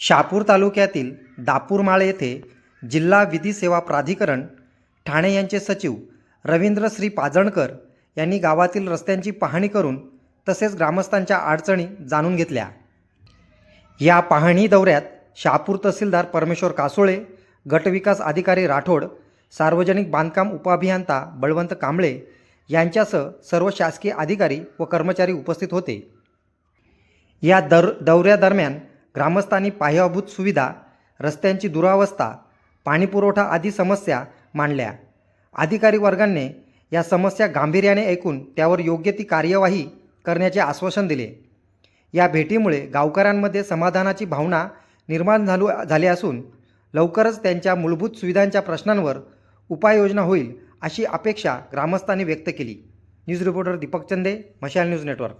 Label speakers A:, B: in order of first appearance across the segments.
A: शहापूर तालुक्यातील दापूरमाळ येथे जिल्हा विधी सेवा प्राधिकरण ठाणे यांचे सचिव रवींद्र श्री पाजणकर यांनी गावातील रस्त्यांची पाहणी करून तसेच ग्रामस्थांच्या अडचणी जाणून घेतल्या. या पाहणी दौऱ्यात शहापूर तहसीलदार परमेश्वर कासोळे गटविकास अधिकारी राठोड सार्वजनिक बांधकाम उपअभियंता बळवंत कांबळे यांच्यासह सर्व शासकीय अधिकारी व कर्मचारी उपस्थित होते. या दर दौऱ्यादरम्यान ग्रामस्थांनी पायाभूत सुविधा रस्त्यांची दुरावस्था पाणीपुरवठा आदी समस्या मांडल्या. अधिकारी वर्गाने या समस्या गांभीर्याने ऐकून त्यावर योग्य ती कार्यवाही करण्याचे आश्वासन दिले. या भेटीमुळे गावकऱ्यांमध्ये समाधानाची भावना निर्माण झालू झाली असून लवकरच त्यांच्या मूलभूत सुविधांच्या प्रश्नांवर उपाययोजना होईल अशी अपेक्षा ग्रामस्थांनी व्यक्त केली. न्यूज रिपोर्टर दीपक चंदे मशाल न्यूज नेटवर्क.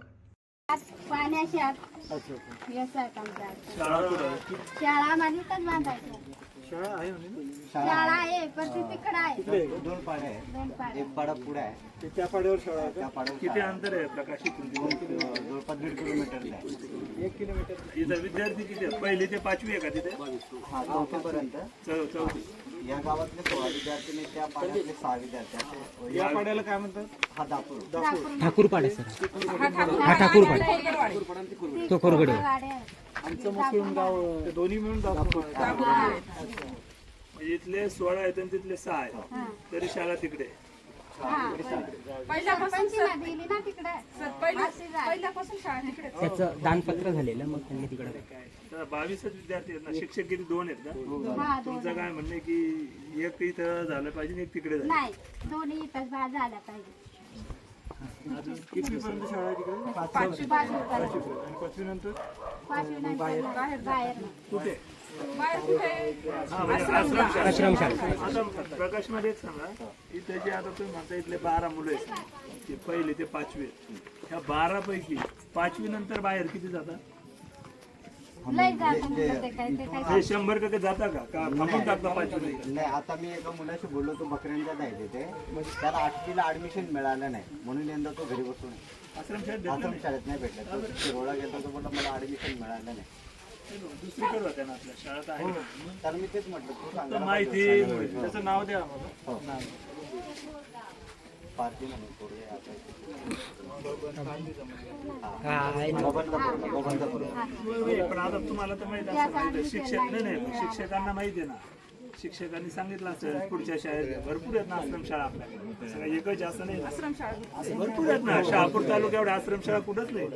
B: शाळा बांधायचं. शाळा आहे पण ती तिकडं आहे.
C: दोन पाड्या
B: दोन पाड्या.
C: एक पाडा पुढे आहे.
D: त्या पाड्यावर शाळा आहे
C: त्या पाड्यावर
D: किती
C: शाळा
D: अंतर आहे प्रकाशित
C: आहे. जवळपास दीड किलोमीटरला आहे.
D: एक किलोमीटर. इथं विद्यार्थी किती आहेत? पहिली ते पाचवी आहे का तिथे?
C: हा चौथीपर्यंत.
D: चौ- चौथी.
C: या गावातले सोळा विद्यार्थी आणि त्या पाड्यातले सहा विद्यार्थी
D: या पाड्याला काय म्हणतात?
C: हा दापूर
A: ठाकूरपाडे सर.
B: हा ठाकूरपाडा. तो खोरगडे
D: आमचं मुस्लिम गाव ते दोन्ही मिळून म्हणजे इथले सोळा आहेत आणि तिथले सहा आहेत. तरी शाळा तिकडे आहे.
B: सरपंचीला दिली ना तिकडे अशी झाली.
E: त्याचं दानपत्र झालेलं मग त्यांनी तिकडे
D: बावीसच विद्यार्थी आहेत ना शिक्षक किती? दोन आहेत ना?
B: हा.
D: तुमचं काय म्हणणं आहे की एक इथं झालं पाहिजे आणि एक तिकडे झालं?
B: नाही दोन्ही इथं बा- झाल्या पाहिजे.
D: किती पर्यंत शाळा आहे तिकडे?
B: पाचवी. पर्यंत.
D: आणि पाचवी नंतर? कुठे? आता प्रकाशमध्ये एक सांगा. इथे जे आता तुम्ही म्हणता इथले बारा मुलं आहेत. ते पहिले ते पाचवी. आहेत. ह्या बारा पैकी पाचवी नंतर बाहेर किती जातात?
B: लय जातं मुलं ते काय ते काय
D: हे शंभर टक्के जाता का? का थांबून टाकता
C: नाही आता मी एका मुलाशी बोललो तो बकऱ्यांच्या जायचे ते त्याला आठवीला ऍडमिशन मिळालं नाही. म्हणून यंदा तो घरी बसून आहे.
D: आश्रमशाळेत भेटलं
C: आश्रम शाळेत नाही भेटला. तो शिरोळा गेला तो बोलला मला ऍडमिशन मिळालं नाही.
D: नाही दुसरीकडे होत्या ना आपल्या शाळेत आहे. ना.
C: तर मी तेच म्हटलं तू
D: माहिती त्याचं नाव द्या आम्हाला. नाव.
C: पार्टी म्हणून करू हे आता
D: पण तुम्हाला तर माहिती असं माहिती शिक्षक नाही नाही शिक्षकांना माहिती आहे ना शिक्षकांनी सांगितलं असेल पुढच्या शाळेत भरपूर आहेत ना आश्रमशाळा आपल्याकडे सगळं एकच असं नाही ना. भरपूर आहेत ना शहापूर तालुक्या एवढ्या आश्रमशाळा कुठंच नाही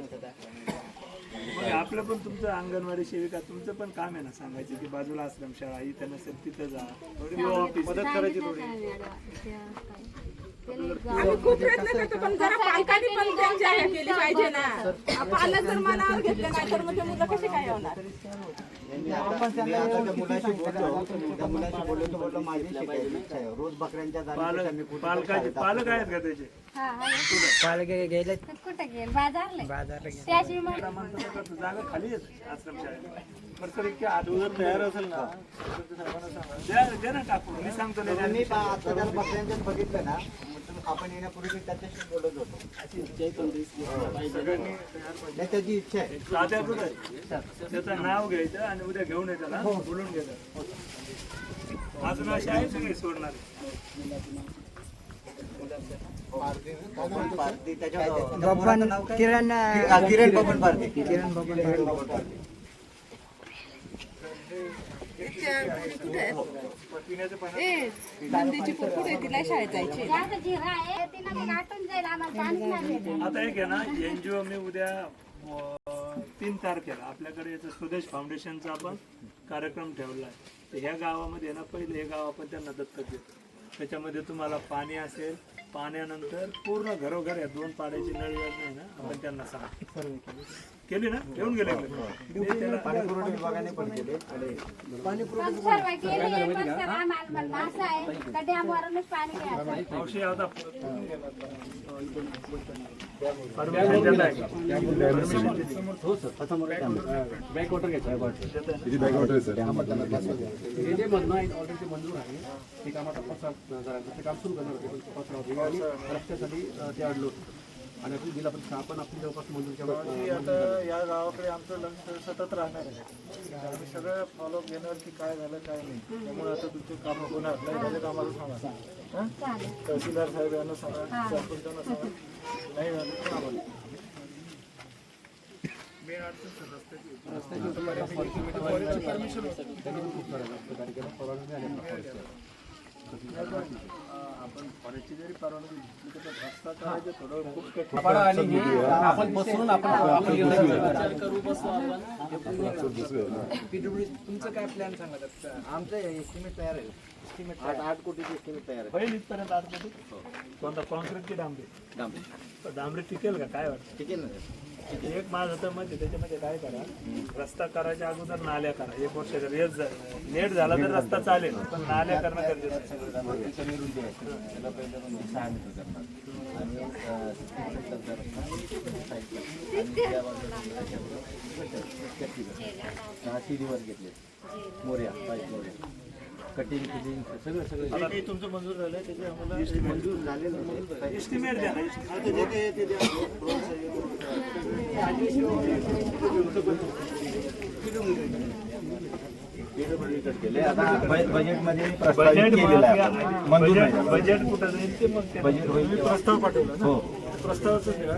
D: आपलं पण तुमचं अंगणवाडी सेविका तुमचं पण काम आहे ना सांगायचं की बाजूला आश्रमशाळा इथं नसेल तिथं जा मदत करायची थोडी
F: आम्ही खूप प्रयत्न करतो पण जरा पालकांनी पण त्यांची आहे केली पाहिजे ना. पालक जर मनावर घेतले नाही तर मग ते मुलं कसे काय होणार?
D: पालक आहेत का त्याचे?
E: गेले.
B: कुठे गेल? बाजारले?
E: बाजारला गेले.
B: त्याशी मग
D: आता म्हणतो का तू जागा खाली तयार असेल ना सांगतो
C: मी बघितलं ना आपण येण्यापूर्वी त्याच्याशी बोलत होतो. त्याची इच्छा आहे
D: आहे? त्याचं नाव घ्यायचं आणि उद्या घेऊन येतं ना बोलून घ्यायचं अजून असे आहेत सगळे सोडणार
E: किरण
C: हा, किरण बबन पारधी. किरण बबन पारधी.
F: नंदीची कुठे? तिला शाळेत जायची
D: आता एक आहे ना एनजीओ मी उद्या तीन तारखेला आपल्याकडे याचं स्वदेश फाउंडेशनचा आपण कार्यक्रम ठेवला आहे. तर ह्या गावामध्ये ना पहिले हे गाव आपण त्यांना दत्तक देतो. त्याच्यामध्ये तुम्हाला पाणी असेल पाण्यानंतर पूर्ण घरोघर या दोन पाण्याची नळ योजना आहे ना आपण त्यांना सांग केली ना? ठेवून गेले मी त्याला
C: पाणीपुरवठा विभागाने पण केले.
D: आता परमिशन देताय का? परमिशन दिली.
G: हे जे म्हणणं आहे ऑलरेडी मंजूर आहे ते काम आता पाच सात जणांचं ते काम सुरू करणार होते पण पाच सहा होते आणि रस्त्यासाठी ते अडलो होतं आणि आपली जिल्हा परिषद आपण आपली जवळपास मंजूरच्या
D: की आता या गावाकडे आमचं लक्ष सतत राहणार आहे. आम्ही सगळं फॉलो घेणार की काय झालं काय नाही. त्यामुळे आता तुमचे कामं होणार. नाही झाले आम्हाला सांगा? तहसीलदार साहेब यांना सांगा सरपंचांना सांगा. नाही झालं तर आम्हाला रस्त्याची. आपण
G: आपण बसून आपण आपण
E: तुमचं काय प्लॅन सांगा
C: आमचं एस्टिमेट तयार आहे. आठ आठ कोटीची एस्टिमेट तयार
D: होईल इथपर्यंत कोणता कॉन्क्रीट की डांबरी तर डांबरी टिकेल का काय वाटतं
C: ठीक आहे ना
D: एक माझं मत आहे, त्याच्यामध्ये काय करा रस्ता करायच्या अगोदर नाल्या करा एक वर्ष रेस लेट झाला तर रस्ता चालेल पण नाल्या करणं गरजेचं आहे.
C: त्याचा निवृत्ती आहे त्याला पहिलं म्हणजे सहा मीटर करणार आणि अं, सिस्टीम सेंटर करणार. साईडला. आणि त्या बाजूला कट्टी करणार. सहा शिडीवर घेतले मोर्या कटिंग फिटिंग सगळं सगळं.
D: काही तुमचं मंजूर झालं त्याचे आम्हाला
C: मंजूर झालेलं आहे.
D: एस्टिमेट द्या. ना आता जे काही ते द्या.
C: PWD केले. आता ब- बजेटमध्ये प्रस्तावित केलेलं आहे आपण. मंजूर
D: बजेट
C: नाही
D: बजेट कुठं जाईल ते मग ते
C: बजेट होईल
D: प्रस्ताव पाठवला ना?
C: हो.
D: प्रस्तावाचं द्या.